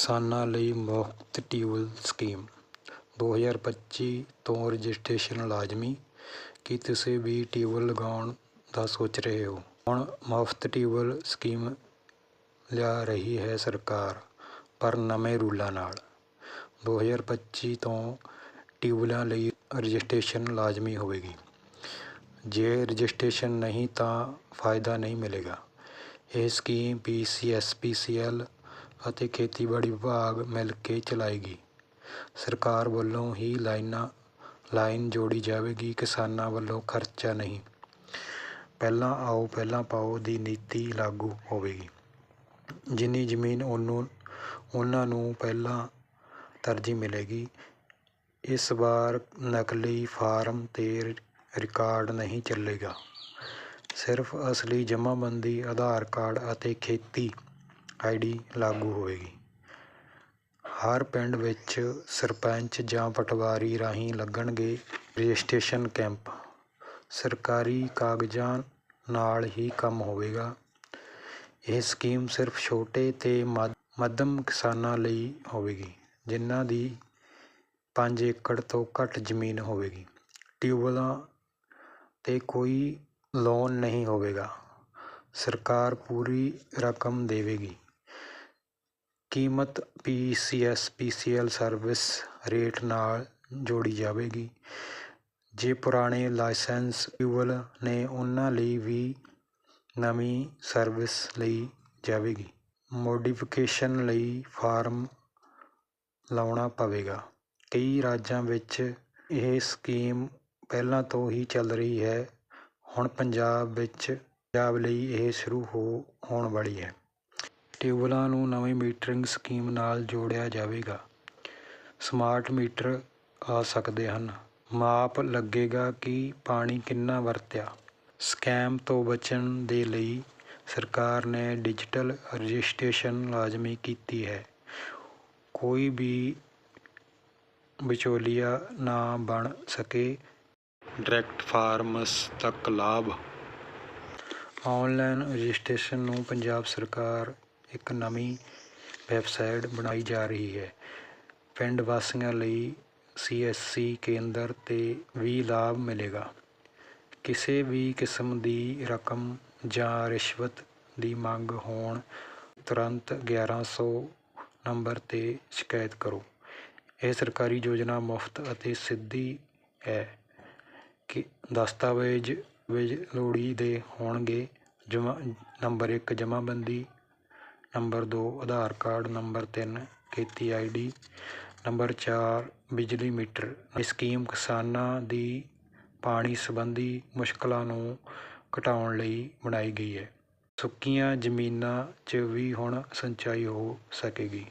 ਕਿਸਾਨਾਂ ਲਈ ਮੁਫ਼ਤ ਟਿਊਬਵੈੱਲ ਸਕੀਮ। 2025 ਤੋਂ ਰਜਿਸਟ੍ਰੇਸ਼ਨ ਲਾਜ਼ਮੀ। ਕੀ ਤੁਸੀਂ ਵੀ ਟਿਊਬਵੈੱਲ ਲਗਾਉਣ ਦਾ ਸੋਚ ਰਹੇ ਹੋ? ਹੁਣ ਮੁਫ਼ਤ ਟਿਊਬਵੈੱਲ ਸਕੀਮ ਲਿਆ ਰਹੀ ਹੈ ਸਰਕਾਰ, ਪਰ ਨਵੇਂ ਰੂਲਾਂ ਨਾਲ। 2025 ਤੋਂ ਟਿਊਬਵੈੱਲਾਂ ਲਈ ਰਜਿਸਟ੍ਰੇਸ਼ਨ ਲਾਜ਼ਮੀ ਹੋਵੇਗੀ। ਜੇ ਰਜਿਸਟ੍ਰੇਸ਼ਨ ਨਹੀਂ ਤਾਂ ਫਾਇਦਾ ਨਹੀਂ ਮਿਲੇਗਾ। ਇਹ scheme P C S P C ਪੀਸੀਐਸਪੀਸੀਐਲ ਅਤੇ ਖੇਤੀਬਾੜੀ ਵਿਭਾਗ ਮਿਲ ਕੇ ਚਲਾਏਗੀ। ਸਰਕਾਰ ਵੱਲੋਂ ਹੀ ਲਾਈਨਾਂ, ਲਾਈਨ ਜੋੜੀ ਜਾਵੇਗੀ। ਕਿਸਾਨਾਂ ਵੱਲੋਂ ਖਰਚਾ ਨਹੀਂ। ਪਹਿਲਾਂ ਆਓ, ਪਹਿਲਾਂ ਪਾਓ ਦੀ ਨੀਤੀ ਲਾਗੂ ਹੋਵੇਗੀ। ਜਿੰਨੀ ਜ਼ਮੀਨ ਉਹਨੂੰ, ਉਹਨਾਂ ਨੂੰ ਪਹਿਲਾਂ ਤਰਜੀਹ ਮਿਲੇਗੀ। ਇਸ ਵਾਰ ਨਕਲੀ ਫਾਰਮ ਤੇ ਰਿਕਾਰਡ ਨਹੀਂ ਚੱਲੇਗਾ। ਸਿਰਫ ਅਸਲੀ ਜਮ੍ਹਾਂਬੰਦੀ ਆਧਾਰ ਕਾਰਡ ਅਤੇ ਖੇਤੀ ਆਈਡੀ ਲਾਗੂ ਹੋਵੇਗੀ। ਹਰ ਪਿੰਡ ਵਿੱਚ ਸਰਪੰਚ ਜਾਂ ਪਟਵਾਰੀ ਰਾਹੀਂ ਲੱਗਣਗੇ ਰਜਿਸਟ੍ਰੇਸ਼ਨ ਕੈਂਪ। ਸਰਕਾਰੀ ਕਾਗਜ਼ਾਂ ਨਾਲ ਹੀ ਕੰਮ ਹੋਵੇਗਾ। ਇਹ ਸਕੀਮ ਸਿਰਫ ਛੋਟੇ ਤੇ ਮੱਧਮ ਕਿਸਾਨਾਂ ਲਈ ਹੋਵੇਗੀ, ਜਿਨ੍ਹਾਂ ਦੀ 5 ਏਕੜ ਤੋਂ ਘੱਟ ਜ਼ਮੀਨ ਹੋਵੇਗੀ। ਟਿਊਬਵੈੱਲਾਂ ਤੇ ਕੋਈ ਲੋਨ ਨਹੀਂ ਹੋਵੇਗਾ। ਸਰਕਾਰ ਪੂਰੀ ਰਕਮ ਦੇਵੇਗੀ। ਕੀਮਤ P C S P C PCSPCL service rate ਨਾਲ ਜੋੜੀ ਜਾਵੇਗੀ। ਜੇ ਪੁਰਾਣੇ ਲਾਇਸੈਂਸ ਟਿਊਬਵੈੱਲ ਨੇ ਉਹਨਾਂ ਲਈ ਵੀ ਨਵੀਂ ਸਰਵਿਸ ਲਈ ਜਾਵੇਗੀ, ਮੋਡੀਫਿਕੇਸ਼ਨ ਲਈ ਫਾਰਮ ਲਾਉਣਾ ਪਵੇਗਾ। ਕਈ ਰਾਜਾਂ ਵਿੱਚ ਇਹ ਸਕੀਮ ਪਹਿਲਾਂ ਤੋਂ ਹੀ ਚੱਲ ਰਹੀ ਹੈ, ਹੁਣ ਪੰਜਾਬ ਵਿੱਚ ਪੰਜਾਬ ਲਈ ਇਹ ਸ਼ੁਰੂ ਹੋ, ਹੋਣ ਵਾਲੀ ਹੈ। ਟਿਊਬਵੈੱਲਾਂ ਨੂੰ ਨਵੀਂ ਮੀਟਰਿੰਗ ਸਕੀਮ ਨਾਲ ਜੋੜਿਆ ਜਾਵੇਗਾ। ਸਮਾਰਟ ਮੀਟਰ ਆ ਸਕਦੇ ਹਨ। ਮਾਪ ਲੱਗੇਗਾ ਕਿ ਪਾਣੀ ਕਿੰਨਾ ਵਰਤਿਆ। ਸਕੈਮ ਤੋਂ ਬਚਣ ਦੇ ਲਈ ਸਰਕਾਰ ਨੇ ਡਿਜੀਟਲ ਰਜਿਸਟ੍ਰੇਸ਼ਨ ਲਾਜ਼ਮੀ ਕੀਤੀ ਹੈ। ਕੋਈ ਵੀ ਵਿਚੋਲੀਆ ਨਾ ਬਣ ਸਕੇ। ਡਾਇਰੈਕਟ ਫਾਰਮਸ ਤੱਕ ਲਾਭ। ਆਨਲਾਈਨ ਰਜਿਸਟ੍ਰੇਸ਼ਨ ਨੂੰ ਪੰਜਾਬ ਸਰਕਾਰ ਇੱਕ ਨਵੀਂ ਵੈਬਸਾਈਟ ਬਣਾਈ ਜਾ ਰਹੀ ਹੈ। ਪਿੰਡ ਵਾਸੀਆਂ ਲਈ ਸੀਐਸਸੀ ਕੇਂਦਰ ਤੇ ਵੀ ਲਾਭ ਮਿਲੇਗਾ। ਕਿਸੇ ਵੀ ਕਿਸਮ ਦੀ ਰਕਮ ਜਾਂ ਰਿਸ਼ਵਤ ਦੀ ਮੰਗ ਹੋਣ ਤੁਰੰਤ 1100 ਨੰਬਰ ਤੇ ਸ਼ਿਕਾਇਤ ਕਰੋ। ਇਹ ਸਰਕਾਰੀ ਯੋਜਨਾ ਮੁਫਤ ਅਤੇ ਸਿੱਧੀ ਹੈ ਕਿ ਦਸਤਾਵੇਜ਼ ਲੋੜੀਂਦੇ ਹੋਣਗੇ। ਨੰਬਰ ਇੱਕ ਜਮ੍ਹਾਂਬੰਦੀ ਨੰਬਰ ਦੋ, ਆਧਾਰ ਕਾਰਡ ਨੰਬਰ ਤਿੰਨ, ਖੇਤੀ ਆਈ ਡੀ ਨੰਬਰ ਚਾਰ, ਬਿਜਲੀ ਮੀਟਰ। ਸਕੀਮ ਕਿਸਾਨਾਂ ਦੀ ਪਾਣੀ ਸੰਬੰਧੀ ਮੁਸ਼ਕਲਾਂ ਨੂੰ ਘਟਾਉਣ ਲਈ ਬਣਾਈ ਗਈ ਹੈ। ਸੁੱਕੀਆਂ ਜ਼ਮੀਨਾਂ 'ਚ ਵੀ ਹੁਣ ਸਿੰਚਾਈ ਹੋ ਸਕੇਗੀ।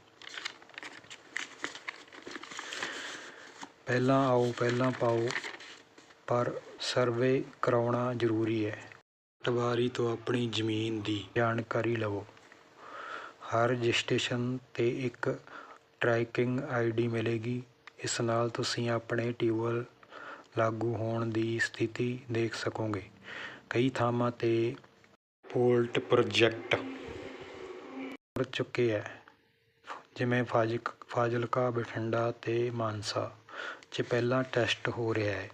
ਪਹਿਲਾਂ ਆਓ, ਪਹਿਲਾਂ ਪਾਓ, ਪਰ ਸਰਵੇ ਕਰਾਉਣਾ ਜ਼ਰੂਰੀ ਹੈ। ਪਟਵਾਰੀ ਤੋਂ ਆਪਣੀ ਜ਼ਮੀਨ ਦੀ ਜਾਣਕਾਰੀ ਲਵੋ। ਹਰ ਰਜਿਸਟ੍ਰੇਸ਼ਨ ਤੇ ਇੱਕ ਟਰੈਕਿੰਗ ਆਈਡੀ ਮਿਲੇਗੀ। ਇਸ ਨਾਲ ਤੁਸੀਂ ਆਪਣੇ ਟਿਊਬਵੈੱਲ ਲਾਗੂ ਹੋਣ ਦੀ ਸਥਿਤੀ ਦੇਖ ਸਕੋਗੇ। ਕਈ ਥਾਵਾਂ ਤੇ ਪੋਲਟ ਪ੍ਰੋਜੈਕਟ ਕਰ ਚੁੱਕੇ ਹੈ ਜਿਵੇਂ ਫਾਜ਼ਿਲਕਾ, ਬਠਿੰਡਾ ਤੇ ਮਾਨਸਾ, 'ਚ ਪਹਿਲਾ ਟੈਸਟ ਹੋ ਰਿਹਾ ਹੈ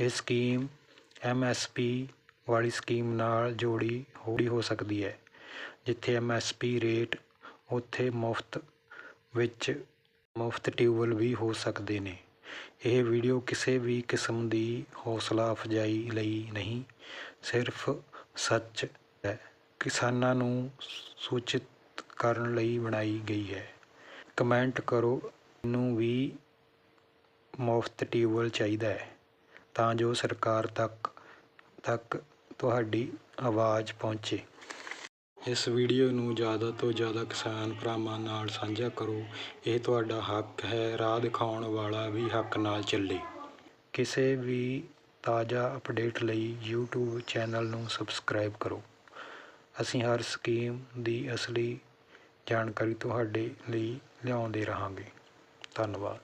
ਇਹ ਸਕੀਮ ਐਮਐਸਪੀ ਵਾਲੀ ਸਕੀਮ ਨਾਲ ਜੋੜੀ ਹੋ ਸਕਦੀ ਹੈ ਜਿੱਥੇ ਐਮਐਸਪੀ ਰੇਟ ਉੱਥੇ ਮੁਫਤ ਵਿੱਚ ਮੁਫਤ ਟਿਊਬਵੈੱਲ ਵੀ ਹੋ ਸਕਦੇ ਨੇ। ਇਹ ਵੀਡੀਓ ਕਿਸੇ ਵੀ ਕਿਸਮ ਦੀ ਹੌਸਲਾ ਅਫਜ਼ਾਈ ਲਈ ਨਹੀਂ, ਸਿਰਫ ਸੱਚ ਹੈ। ਕਿਸਾਨਾਂ ਨੂੰ ਸੂਚਿਤ ਕਰਨ ਲਈ ਬਣਾਈ ਗਈ ਹੈ। ਕਮੈਂਟ ਕਰੋ, ਮੈਨੂੰ ਵੀ ਮੁਫਤ ਟਿਊਬਵੈੱਲ ਚਾਹੀਦਾ ਹੈ। ਤਾਂ ਜੋ ਸਰਕਾਰ ਤੱਕ ਤੱਕ ਤੁਹਾਡੀ ਆਵਾਜ਼ ਪਹੁੰਚੇ। ਇਸ ਵੀਡੀਓ ਨੂੰ ਜ਼ਿਆਦਾ ਤੋਂ ਜ਼ਿਆਦਾ ਕਿਸਾਨ ਭਰਾਵਾਂ ਨਾਲ ਸਾਂਝਾ ਕਰੋ। ਇਹ ਤੁਹਾਡਾ ਹੱਕ ਹੈ, ਰਾਹ ਦਿਖਾਉਣ ਵਾਲਾ ਵੀ ਹੱਕ ਨਾਲ ਚੱਲੇ। ਕਿਸੇ ਵੀ ਤਾਜ਼ਾ ਅਪਡੇਟ ਲਈ YouTube ਚੈਨਲ ਨੂੰ ਸਬਸਕ੍ਰਾਈਬ ਕਰੋ। ਅਸੀਂ ਹਰ ਸਕੀਮ ਦੀ ਅਸਲੀ ਜਾਣਕਾਰੀ ਤੁਹਾਡੇ ਲਈ ਲਿਆਉਂਦੇ ਰਹਾਂਗੇ। ਧੰਨਵਾਦ।